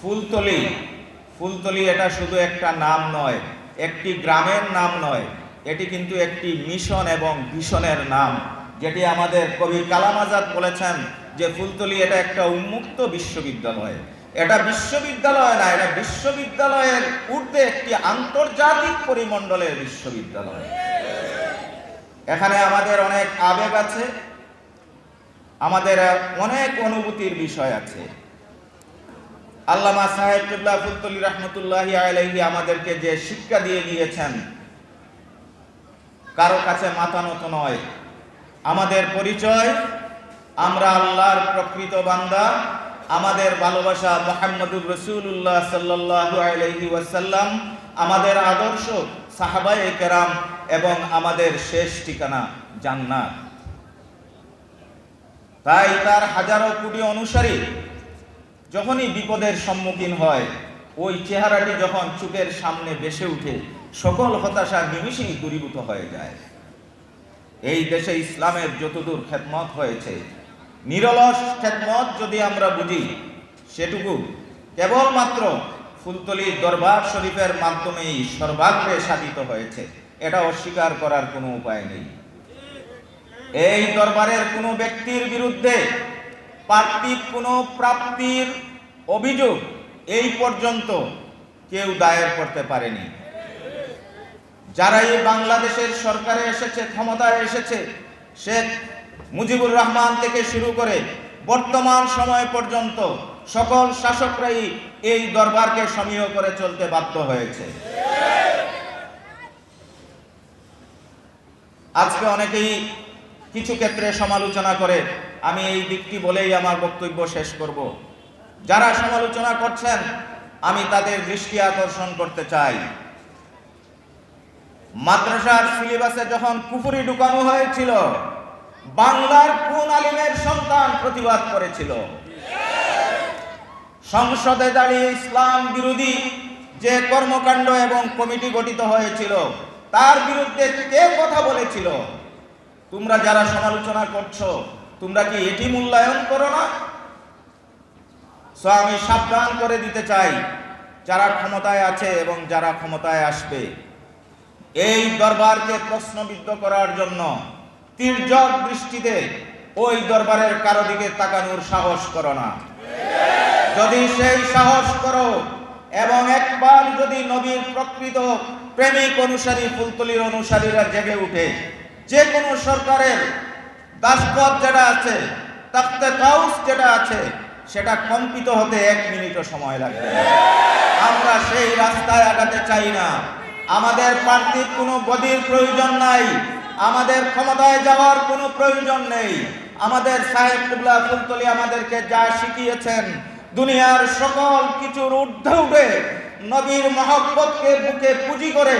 ফুলতলি। ফুলতলি এটা শুধু একটা নাম নয়, একটি গ্রামের নাম নয়, এটি কিন্তু একটি মিশন এবং ভিশনের নাম, যেটি আমাদের কবি কালাম আজাদ বলেছেন যে ফুলতলি এটা একটা উন্মুক্ত বিশ্ববিদ্যালয়। এটা বিশ্ববিদ্যালয় না, এটা বিশ্ববিদ্যালয়ের ঊর্ধ্বে একটি আন্তর্জাতিক পরিমণ্ডলের বিশ্ববিদ্যালয়। এখানে আমাদের অনেক আবেগ আছে, আমাদের অনেক অনুভূতির বিষয় আছে। আল্লামা সাহেব কিবলা ফুলতলি রহমতুল্লাহি আলাইহি আমাদেরকে যে শিক্ষা দিয়ে গিয়েছেন, কারও কাছে মাথা নত নয়। আমাদের পরিচয়, আমরা আল্লাহর প্রকৃত বান্দা, আমাদের ভালোবাসা মোহাম্মদুর রসুল্লাহ সাল্লাহ আলাইহি ওয়াসাল্লাম, আমাদের আদর্শ সাহাবাই কেরাম এবং আমাদের শেষ ঠিকানা জান্নাত। তাই তার হাজারো কোটি অনুসারী যখনই বিপদের সম্মুখীন হয়, ওই চেহারাটি যখন চোখের সামনে বেসে উঠে, সকল হতাশা নিমিষেই দূরীভূত হয়ে যায়। এই দেশে ইসলামের যতদূর খেদমত হয়েছে, নিরলস খেদমত যদি আমরা বুঝি, সেটুকু কেবলমাত্র ফুলতলি দরবার শরীফের মাধ্যমেই সর্বাগ্রে সাধিত হয়েছে, এটা অস্বীকার করার কোনো উপায় নেই। এই দরবারের কোনো ব্যক্তির বিরুদ্ধে পার্থিব কোনো প্রাপ্তির অভিযোগ এই পর্যন্ত কেউ দায়ের করতে পারেনি। যারা এই বাংলাদেশের সরকারে এসেছে, ক্ষমতায় এসেছে, শেখ মুজিবুর রহমান থেকে শুরু করে বর্তমান সময় পর্যন্ত সকল শাসকরাই এই দরবারকে সমীহ করে চলতে বাধ্য হয়েছে। আজকে অনেকেই কিছু ক্ষেত্রে সমালোচনা করে। আমি এই দিকটি বলেই আমার বক্তব্য শেষ করব। যারা সমালোচনা করছেন, আমি তাদের দৃষ্টি আকর্ষণ করতে চাই। মাদ্রাসার সিলেবাসে যখন কুফুরি ঢুকানো হয়েছিল, বাংলার কোন আলিমের সন্তান প্রতিবাদ করেছিল? সংসদে দাঁড়িয়ে ইসলাম বিরোধী যে কর্মকাণ্ড এবং কমিটি গঠিত হয়েছিল, তার বিরুদ্ধে কে কথা বলেছিল? তোমরা যারা সমালোচনা করছ, তোমরা কি এটি মূল্যায়ন করো না? আমি সাবধান করে দিতে চাই, যারা ক্ষমতায় আছে এবং যারা ক্ষমতায় আসবে। এই দরবারকে প্রশ্নবিদ্ধ করার জন্য তীর্যক দৃষ্টিতে ওই দরবারের কারও দিকে তাকানোর সাহস করো না। যদি সেই সাহস করো, এবং একবার যদি নবীর প্রকৃত প্রেমিক অনুসারী, ফুলতলির অনুসারীরা জেগে উঠে যে কোনো সরকারের দাসপথ যেটা আছে, তাকতে কাউস যেটা আছে, সেটা কম্পিত হতে এক মিনিটও সময় লাগবে আমরা সেই রাস্তায় আগাতে চাই না। আমাদের পার্থিব কোনো গদির প্রয়োজন নাই। আমাদের ক্ষমতায় যাওয়ার কোনো প্রয়োজন নেই। আমাদের সাহেব কুবলা ফুলতলি আমাদেরকে যা শিখিয়েছেন দুনিয়ার সকল কিছুর ঊর্ধ্বে উঠে নবীর মহব্বতকে বুকে পুঁজি করে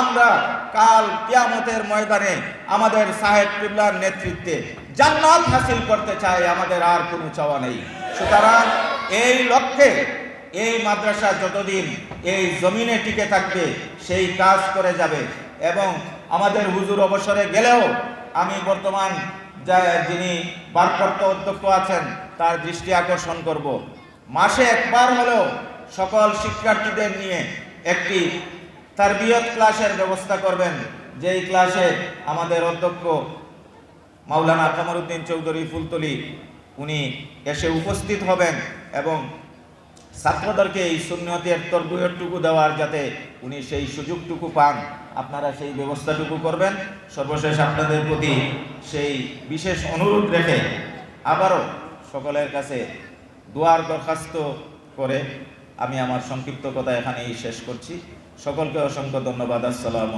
আমরা কাল কিয়ামতের ময়দানে আমাদের সাহেব কিবলার নেতৃত্বে জান্নাত হাসিল করতে চাই, আমাদের আর কোনো চাওয়া নেই। সুতরাং এই লক্ষ্যে এই মাদ্রাসা যতদিন এই জমিনে টিকে থাকবে, সেই কাজ করে যাবে। এবং আমাদের হুজুর অবসরে গেলেও আমি বর্তমান যিনি ভারপ্রাপ্ত অধ্যক্ষ আছেন, তার দৃষ্টি আকর্ষণ করব। মাসে একবার হলেও সকল শিক্ষার্থীদের নিয়ে একটি তারবিয়ত ক্লাসের ব্যবস্থা করবেন। যেই ক্লাসে আমাদের অধ্যক্ষ মাওলানা কামরুদ্দিন চৌধুরী ফুলতলি, উনি এসে উপস্থিত হবেন এবং ছাত্রদেরকে এই সুন্নতের তরবিয়তটুকু দেওয়ার যাতে উনি সেই সুযোগটুকু পান, আপনারা সেই ব্যবস্থাটুকু করবেন। সর্বশেষ আপনাদের প্রতি সেই বিশেষ অনুরোধ রেখে আবারও সকলের কাছে দোয়ার দরখাস্ত করে আমি আমার সংক্ষিপ্ত কথা এখানেই শেষ করছি। সকলকে অসংখ্য ধন্যবাদ। আসসালামু